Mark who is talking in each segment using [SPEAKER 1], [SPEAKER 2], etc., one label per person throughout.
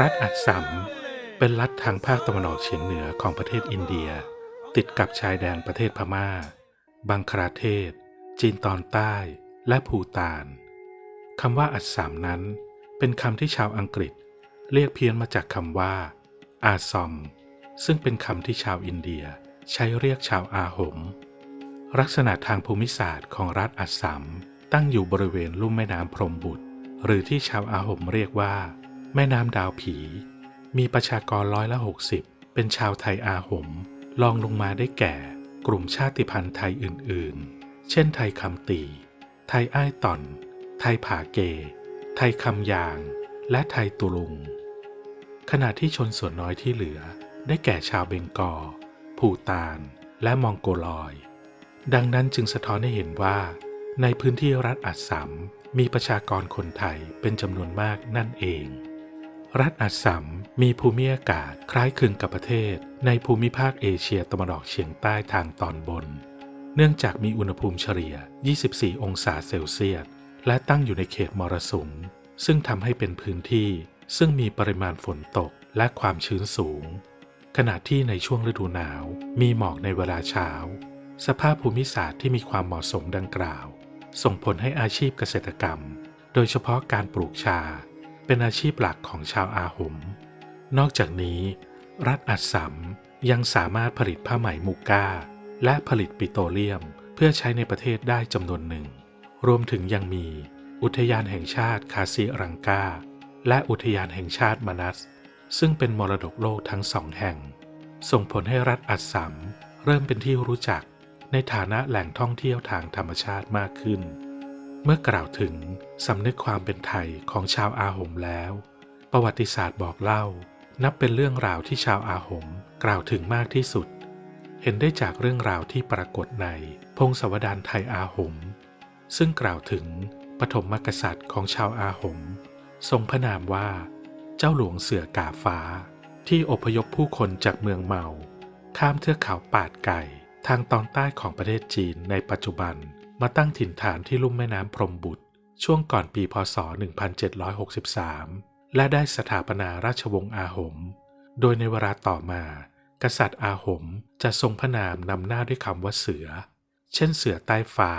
[SPEAKER 1] รัฐอัสสัมเป็นรัฐทางภาคตะวันออกเฉียงเหนือของประเทศอินเดีย ติดกับชายแดนประเทศพม่า บังคลาเทศ จีนตอนใต้ และภูตานคำว่าอัสสัมนั้น เป็นคำที่ชาวอังกฤษ เรียกเพี้ยนมาจากคำว่า อาซอม ซึ่งเป็นคำที่ชาวอินเดียใช้เรียกชาวอาหม ลักษณะทางภูมิศาสตร์ของรัฐอัสสัมตั้งอยู่บริเวณลุ่มแม่น้ำพรมบุตร หรือที่ชาวอาหมเรียกว่า แม่น้ำดาวผี มีประชากรร้อยละ 60 เป็นชาวไทยอาหมลองลงมาได้แก่ กลุ่มชาติพันธุ์ไทยอื่นๆ เช่นไทยคำตี ไทยอ้ายต่อน ไทยผาเก ไทยคำยาง และไทยตุลุง ขณะที่ชนส่วนน้อยที่เหลือ ได้แก่ชาวเบงกอลภูตาน และมองโกลอย ดังนั้นจึงสะท้อนให้เห็นว่า ในพื้นที่รัฐอัสสัมมีประชากรคนไทยเป็นจำนวนมากนั่นเอง รัฐอัสสัมมีภูมิอากาศคล้ายคลึงกับประเทศ ในภูมิภาคเอเชียตะวันออกเฉียงใต้ทางตอนบน เนื่องจากมีอุณหภูมิเฉลี่ย 24 องศาเซลเซียส และตั้งอยู่ในเขตมรสุม ซึ่งทำให้เป็นพื้นที่ ซึ่งมีปริมาณฝนตกและความชื้นสูง ขณะที่ในช่วงฤดูหนาว มีหมอกในเวลาเช้า สภาพภูมิศาสตร์ที่มีความเหมาะสมดังกล่าว ส่งผลให้อาชีพเกษตรกรรม โดยเฉพาะการปลูกชา เป็นอาชีพหลักของชาวอาหม นอกจากนี้ รัฐอัสสัมยังสามารถผลิตผ้าไหมมูก้า และผลิตปิโตรเลียมเพื่อใช้ในประเทศได้จำนวนหนึ่ง รวมถึงยังมี อุทยานแห่งชาติคาซิรังกา และอุทยานแห่งชาติมานัส ซึ่งเป็นมรดกโลกทั้งสองแห่ง ส่งผลให้รัฐอัสสัมเริ่มเป็นที่รู้จักในฐานะแหล่งท่องเที่ยวทางธรรมชาติมากขึ้น เมื่อกล่าวถึงสำนึกความเป็นไทยของชาวอาหมแล้ว ประวัติศาสตร์บอกเล่า นับเป็นเรื่องราวที่ชาวอาหมกล่าวถึงมากที่สุด เห็นได้จากเรื่องราวที่ปรากฏในพงศาวดารไทยอาหม ซึ่งกล่าวถึงปฐมกษัตริย์ของชาวอาหม ทรงพระนามว่า เจ้าหลวงเสือกาฟ้า ที่อพยพผู้คนจากเมืองเมา ข้ามเทือกเขาปาดไก่ทางตอนใต้ของประเทศจีนในปัจจุบัน มาตั้งถิ่นฐานที่ลุ่มแม่น้ำพรมบุตร ช่วงก่อนปีพศ 1763 และได้สถาปนาราชวงศ์อาหม โดยในเวลาต่อมา กษัตริย์อาหมจะทรงพระนามนำหน้าด้วยคำว่าเสือ เช่นเสือใต้ฟ้า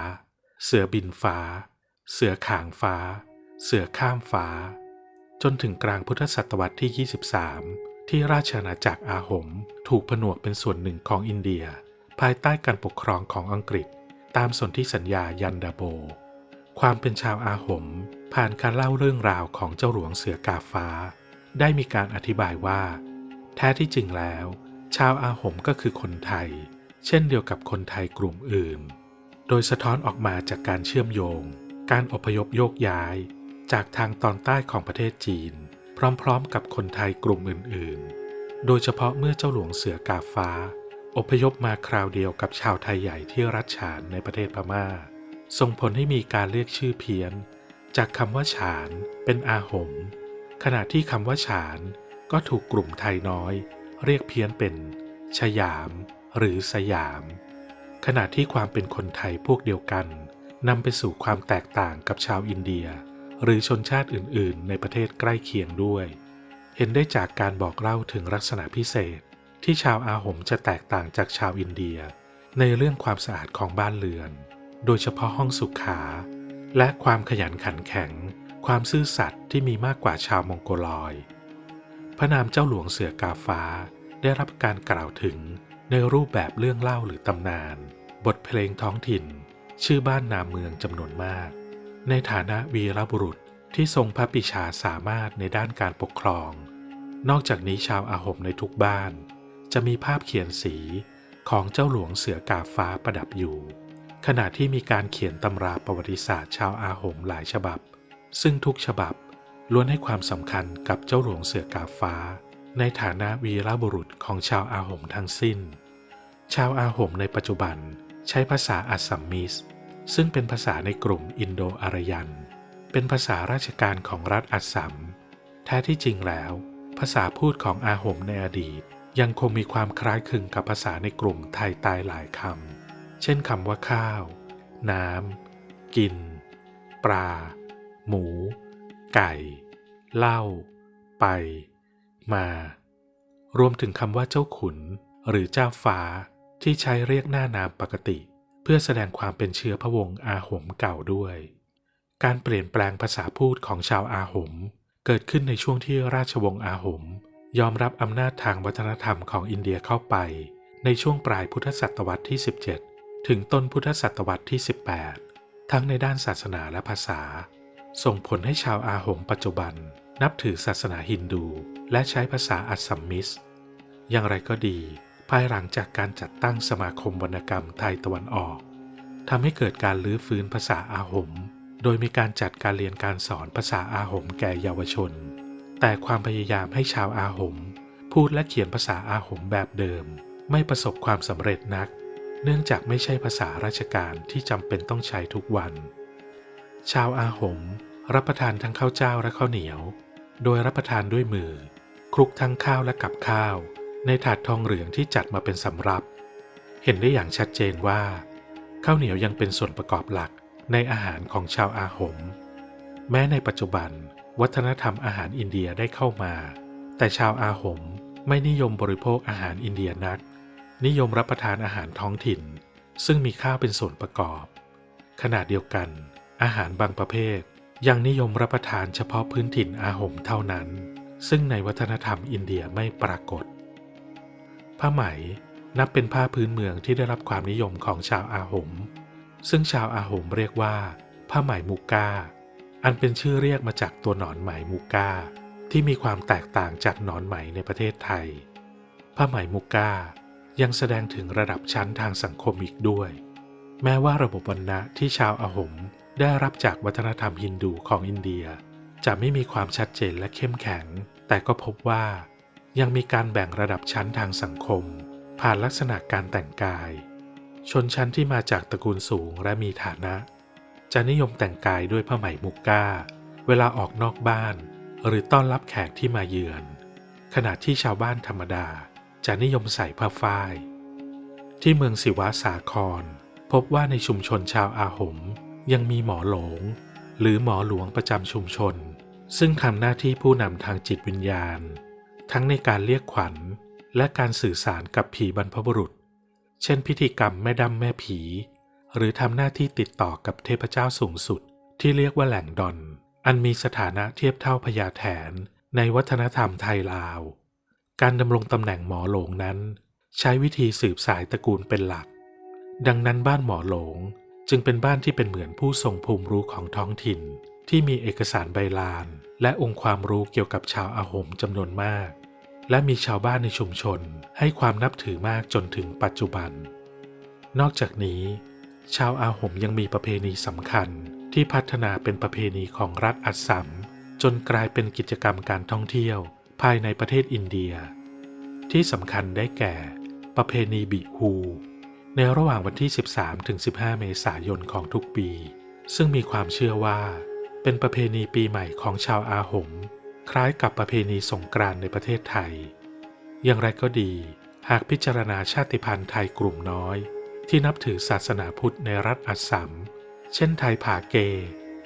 [SPEAKER 1] เสือบินฟ้า เสือขางฟ้า เสือข้ามฟ้า จนถึงกลางพุทธศตวรรษที่ 23 ที่ราชอาณาจักรอาหม ถูกผนวกเป็นส่วนหนึ่งของอินเดีย ภายใต้การปกครองของอังกฤษ ตามสนธิสัญญายันดาโบ ความเป็นชาวอาหม ผ่านการเล่าเรื่องราวของเจ้าหลวงเสือกาฟ้า ได้มีการอธิบายว่า แท้ที่จริงแล้ว ชาวอาหมก็คือคนไทย เช่นเดียวกับคนไทยกลุ่มอื่น โดยสะท้อนออกมาจากการเชื่อมโยง การอพยพโยกย้าย จากทางตอนใต้ของประเทศจีน พร้อมๆ กับคนไทยกลุ่มอื่นๆ โดยเฉพาะเมื่อเจ้าหลวงเสือกาฟ้า อพยพมาคราวเดียวกับชาวไทยใหญ่ที่รัชฉานในประเทศพม่า ส่งผลให้มีการเรียกชื่อเพี้ยน จากคำว่าฉานเป็นอาหม ขณะที่คำว่าฉานก็ถูกกลุ่มไทยน้อย เรียกเพี้ยนเป็นชยาม หรือสยาม ขณะที่ความเป็นคนไทยพวกเดียวกันนำไปสู่ความแตกต่างกับชาวอินเดีย หรือชนชาติอื่น ๆ ในประเทศใกล้เคียงด้วย เห็นได้จากการบอกเล่าถึงลักษณะพิเศษ ที่ชาวอาหมจะแตกต่างจากชาวอินเดีย ในเรื่องความสะอาดของบ้านเรือน โดยเฉพาะห้องสุขา และความขยันขันแข็ง ความซื่อสัตย์ที่มีมากกว่าชาวมองโกลอย พระนามเจ้าหลวงเสือกาฟ้าได้รับการกล่าวถึงในรูปแบบเรื่องเล่าหรือตำนาน บทเพลงท้องถิ่น ชื่อบ้านนามเมืองจำนวนมาก ในฐานะวีรบุรุษที่ทรงพระปิชาสามารถในด้านการปกครอง นอกจากนี้ชาวอาหมในทุกบ้าน จะมีภาพเขียนสีของเจ้าหลวงเสือกาฟ้าประดับอยู่ ขณะที่มีการเขียนตำราประวัติศาสตร์ชาวอาหมหลายฉบับ ซึ่งทุกฉบับล้วนให้ความสำคัญกับเจ้าหลวงเสือกาฟ้า ในฐานะวีรบุรุษของชาวอาหมทั้งสิ้น ชาวอาหมในปัจจุบันใช้ภาษาอัสสัมมิสซึ่งเป็นภาษาในกลุ่มอินโดอารยัน เป็นภาษาราชการของรัฐอัสสัม แท้ที่จริงแล้ว ภาษาพูดของอาหมในอดีต ยังคงมีความคล้ายคลึงกับภาษาในกลุ่มไทยตายหลายคำ เช่นคำว่าข้าว น้ำ กิน ปลา หมู ไก่เหล้าไป มา รวมถึงคำว่าเจ้าขุน หรือเจ้าฟ้า ที่ใช้เรียกหน้านามปกติ เพื่อแสดงความเป็นเชื้อพระวงศ์อาหมเก่าด้วย การเปลี่ยนแปลงภาษาพูดของชาวอาหมเกิดขึ้นในช่วงที่ราชวงศ์อาหม ยอมรับอำนาจทางวัฒนธรรมของอินเดียเข้าไป ในช่วงปลายพุทธศตวรรษที่ 17 ถึงต้นพุทธศตวรรษที่ 18 ทั้งในด้านศาสนาและภาษา ส่งผลให้ชาวอาหมปัจจุบัน นับถือศาสนาฮินดู และใช้ภาษาอัสสัมมิส อย่างไรก็ดี ภายหลังจากการจัดตั้งสมาคมวรรณกรรมไทยตะวันออกทำให้เกิดการลื้อฟื้นภาษาอาหม โดยมีการจัดการเรียนการสอนภาษาอาหมแก่เยาวชน แต่ความพยายามให้ชาวอาหม พูดและเขียนภาษาอาหมแบบเดิม ไม่ประสบความสำเร็จนัก เนื่องจากไม่ใช่ภาษาราชการที่จำเป็นต้องใช้ทุกวัน ชาวอาหม รับประทานทั้งข้าวเจ้าและข้าวเหนียว โดยรับประทานด้วยมือ คลุกทั้งข้าวและกับข้าว ในถาดทองเหลืองที่จัดมาเป็นสำรับ เห็นได้อย่างชัดเจนว่า ข้าวเหนียวยังเป็นส่วนประกอบหลักในอาหารของชาวอาหม แม้ในปัจจุบัน วัฒนธรรมอาหารอินเดียได้เข้ามา แต่ชาวอาหมไม่นิยมบริโภคอาหารอินเดียนัก นิยมรับประทานอาหารท้องถิ่น ซึ่งมีข้าวเป็นส่วนประกอบ ขณะเดียวกัน อาหารบางประเภท ยังนิยมรับประทานเฉพาะพื้นถิ่นอาหมเท่านั้น ซึ่งในวัฒนธรรมอินเดียไม่ปรากฏ ผ้าไหมนับเป็นผ้าพื้นเมืองที่ได้รับความนิยมของชาวอาหมซึ่งชาวอาหมเรียกว่า ผ้าไหมมุก้า อันเป็นชื่อเรียกมาจากตัวหนอนไหมมุก้า ที่มีความแตกต่างจากหนอนไหมในประเทศไทย ผ้าไหมมุก้ายังแสดงถึงระดับชั้นทางสังคมอีกด้วย แม้ว่าระบบวรรณะที่ชาวอาหมได้รับจากวัฒนธรรมฮินดูของอินเดีย จะไม่มีความชัดเจนและเข้มแข็ง แต่ก็พบว่า ยังมีการแบ่งระดับชั้นทางสังคม ผ่านลักษณะการแต่งกาย ชนชั้นที่มาจากตระกูลสูงและมีฐานะ จะนิยมแต่งกายด้วยผ้าไหมมุกก้า เวลาออกนอกบ้าน หรือต้อนรับแขกที่มาเยือน ขณะที่ชาวบ้านธรรมดาจะนิยมใส่ผ้าฝ้าย ที่เมืองศิวาสาคร พบว่าในชุมชนชาวอาหม ยังมีหมอหลง หรือหมอหลวงประจำชุมชน ซึ่งทำหน้าที่ผู้นำทางจิตวิญญาณ ทั้งในการเรียกขวัญ และการสื่อสารกับผีบรรพบุรุษ เช่นพิธีกรรมแม่ดำแม่ผี หรือทำหน้าที่ติดต่อกับเทพเจ้าสูงสุด ที่เรียกว่าแหล่งดอน อันมีสถานะเทียบเท่าพญาแถน ในวัฒนธรรมไทยลาว การดำรงตำแหน่งหมอหลงนั้น ใช้วิธีสืบสายตระกูลเป็นหลัก ดังนั้นบ้านหมอหลงจึงเป็นบ้านที่เป็นเหมือนผู้ทรงภูมิรู้ของท้องถิ่น ที่มีเอกสารใบลาน และองค์ความรู้เกี่ยวกับชาวอาหมจำนวนมาก และมีชาวบ้านในชุมชนให้ความนับถือมากจนถึงปัจจุบัน นอกจากนี้ ชาวอาหมยังมีประเพณีสำคัญ ที่พัฒนาเป็นประเพณีของรัฐอัสสัมจนกลายเป็นกิจกรรมการท่องเที่ยว ภายในประเทศอินเดีย ที่สำคัญได้แก่ ประเพณีบิฮู ในระหว่างวันที่ 13ถึง15 เมษายนของทุกปี ซึ่งมีความเชื่อว่า เป็นประเพณีปีใหม่ของชาวอาหม คล้ายกับประเพณีสงกรานในประเทศไทย อย่างไรก็ดี หากพิจารณาชาติพันธุ์ไทยกลุ่มน้อย ที่นับถือศาสนาพุทธในรัฐอัสสัม เช่นไทยผาเก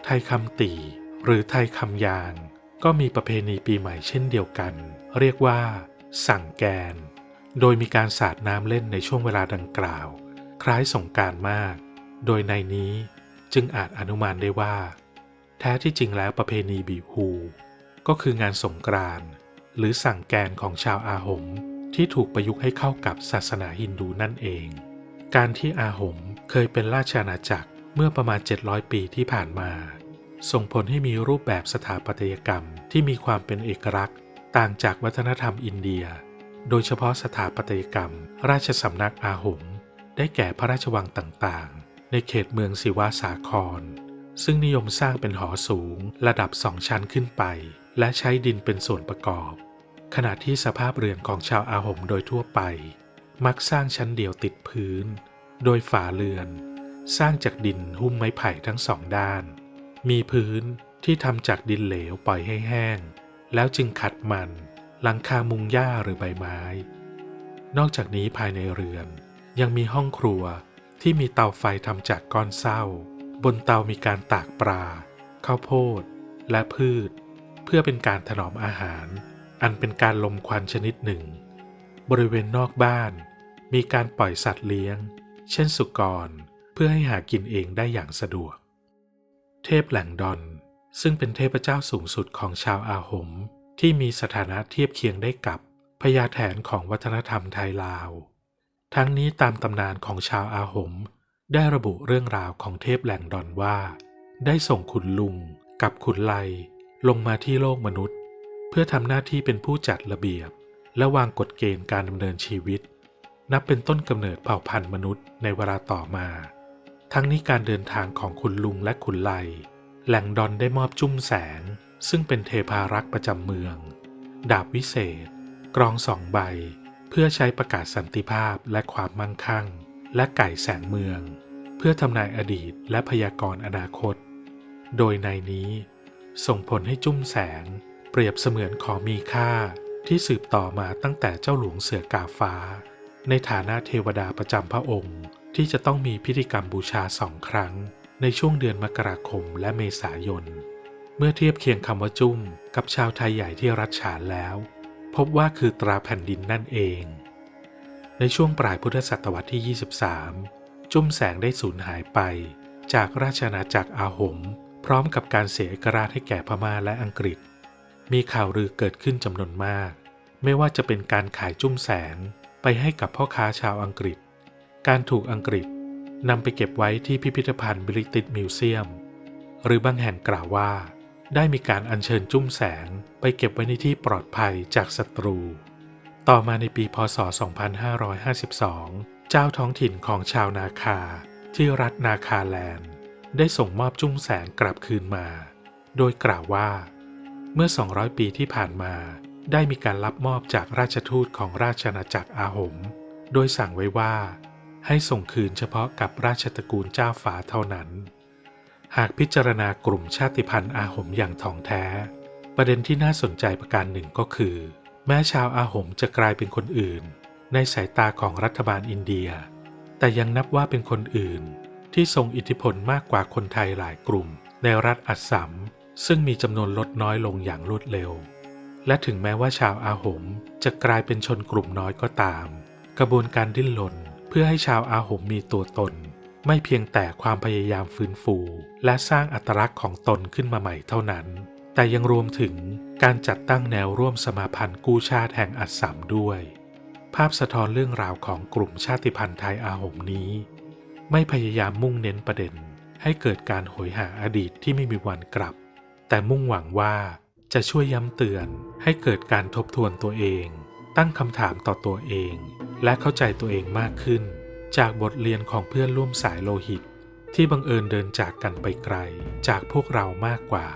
[SPEAKER 1] ไทยคำตีหรือไทยคำยาง ก็มีประเพณีปีใหม่เช่นเดียวกัน เรียกว่า สั่งแกน โดยมีการสาดน้ำเล่นในช่วงเวลาดังกล่าว คล้ายสงกรารมาก โดยในนี้จึงอาจอนุมานได้ว่า แท้ที่จริงแล้วประเพณีบีฮู ก็คืองานสงกรานต์หรือสั่งแกนของชาวอาหมที่ถูกประยุกต์ให้เข้ากับศาสนาฮินดูนั่นเอง การที่อาหมเคยเป็นราชอาณาจักรเมื่อประมาณ 700 ปีที่ผ่านมา ส่งผลให้มีรูปแบบสถาปัตยกรรมที่มีความเป็นเอกลักษณ์ ต่างจากวัฒนธรรมอินเดีย โดยเฉพาะสถาปัตยกรรม ราชสำนักอาหมได้แก่พระราชวังต่างๆ ในเขตเมืองศิวาสาคร ซึ่งนิยมสร้างเป็นหอสูงระดับสองชั้นขึ้นไป และใช้ดินเป็นส่วนประกอบ ขณะที่สภาพเรือนของชาวอาหมโดยทั่วไป มักสร้างชั้นเดียวติดพื้น โดยฝาเรือน สร้างจากดินหุ้มไม้ไผ่ทั้งสองด้าน มีพื้นที่ทำจากดินเหลวปล่อยให้แห้ง แล้วจึงขัดมันหลังคามุงหญ้าหรือใบไม้ นอกจากนี้ภายในเรือน ยังมีห้องครัวที่มีเตาไฟทำจากก้อนเศร้า บนเตามีการตากปลาข้าวโพด และพืช เพื่อเป็นการถนอมอาหาร อันเป็นการลมควันชนิดหนึ่ง บริเวณนอกบ้าน มีการปล่อยสัตว์เลี้ยง เช่นสุกร เพื่อให้หากินเองได้อย่างสะดวก เทพแหล่งดอน ซึ่งเป็นเทพเจ้าสูงสุดของชาวอาหม ที่มีสถานะเทียบเคียงได้กับพญาแถนของวัฒนธรรมไทยลาว ทั้งนี้ตามตำนานของชาวอาหม ได้ระบุเรื่องราวของเทพแหล่งดอนว่า ได้ส่งขุนลุงกับขุนไลลงมาที่โลกมนุษย์ เพื่อทำหน้าที่เป็นผู้จัดระเบียบ และวางกฎเกณฑ์การดำเนินชีวิต นับเป็นต้นกำเนิดเผ่าพันธุ์มนุษย์ในเวลาต่อมา ทั้งนี้การเดินทางของขุนลุงและขุนไลแหล่งดอนได้มอบจุ้มแสง ซึ่งเป็นเทพารักษ์ประจำเมือง ดาบวิเศษ กรองสองใบ เพื่อใช้ประกาศสันติภาพและความมั่งคั่ง และไก่แสงเมือง เพื่อทำนายอดีตและพยากรณ์อนาคต โดยในนี้ ส่งผลให้จุ้มแสง เปรียบเสมือนของมีค่าที่สืบต่อมาตั้งแต่เจ้าหลวงเสือกาฟ้า ในฐานะเทวดาประจำพระองค์ ที่จะต้องมีพิธีกรรมบูชาสองครั้ง ในช่วงเดือนมกราคมและเมษายน เมื่อเทียบเคียงคำว่าจุ้มกับชาวไทยใหญ่ที่รัชฉานแล้ว พบว่าคือตราแผ่นดินนั่นเอง ในช่วงปลายพุทธศตวรรษที่ 23 จุ้มแสงได้สูญหายไป จากราชอาณาจักรอาหม พร้อมกับการเสียเอกราชให้แก่พม่าและอังกฤษ มีข่าวลือเกิดขึ้นจำนวนมาก ไม่ว่าจะเป็นการขายจุ้มแสง ไปให้กับพ่อค้าชาวอังกฤษ การถูกอังกฤษนำไปเก็บไว้ที่พิพิธภัณฑ์บริติชมิวเซียม หรือบางแห่งกล่าวว่า ได้มีการอัญเชิญจุ้มแสงไปเก็บไว้ในที่ปลอดภัยจากศัตรู ต่อมาในปีพศ 2552 เจ้าท้องถิ่นของชาวนาคาที่รัฐนาคาแลนด์ ได้ส่งมอบจุ้มแสงกลับคืนมา โดยกล่าวว่า เมื่อ 200 ปีที่ผ่านมา ได้มีการรับมอบจากราชทูตของราชอาณาจักรอาหม โดยสั่งไว้ว่า ให้ส่งคืนเฉพาะกับราชตระกูลเจ้าฝาเท่านั้น หากพิจารณากลุ่มชาติพันธุ์อาหมอย่างท่องแท้ ประเด็นที่น่าสนใจประการหนึ่งก็คือ แม้ชาวอาหมจะกลายเป็นคนอื่น ในสายตาของรัฐบาลอินเดีย แต่ยังนับว่าเป็นคนอื่น ที่ทรงอิทธิพลมากกว่าคนไทยหลายกลุ่ม ในรัฐอัสสัมซึ่งมีจำนวนลดน้อยลงอย่างรวดเร็ว และถึงแม้ว่าชาวอาหมจะกลายเป็นชนกลุ่มน้อยก็ตาม กระบวนการดิ้นรนเพื่อให้ชาวอาหมมีตัวตน ไม่เพียงแต่ความพยายามฟื้นฟู และสร้างอัตลักษณ์ของตนขึ้นมาใหม่เท่านั้น แต่ยังรวมถึงการจัดตั้งแนวร่วมสมาพันธ์กู้ชาติแห่งอัสสัมด้วย ภาพสะท้อนเรื่องราวของกลุ่มชาติพันธุ์ไทยอาหมนี้ ไม่พยายามมุ่งเน้นประเด็น ให้เกิดการโหยหาอดีตที่ไม่มีวันกลับ แต่มุ่งหวังว่า จะช่วยย้ำเตือนให้เกิดการทบทวนตัวเอง ตั้งคำถามต่อตัวเอง และเข้าใจตัวเองมากขึ้น จากบทเรียนของเพื่อนร่วมสายโลหิต ที่บังเอิญเดินจากกันไปไกลจากพวกเรามากกว่า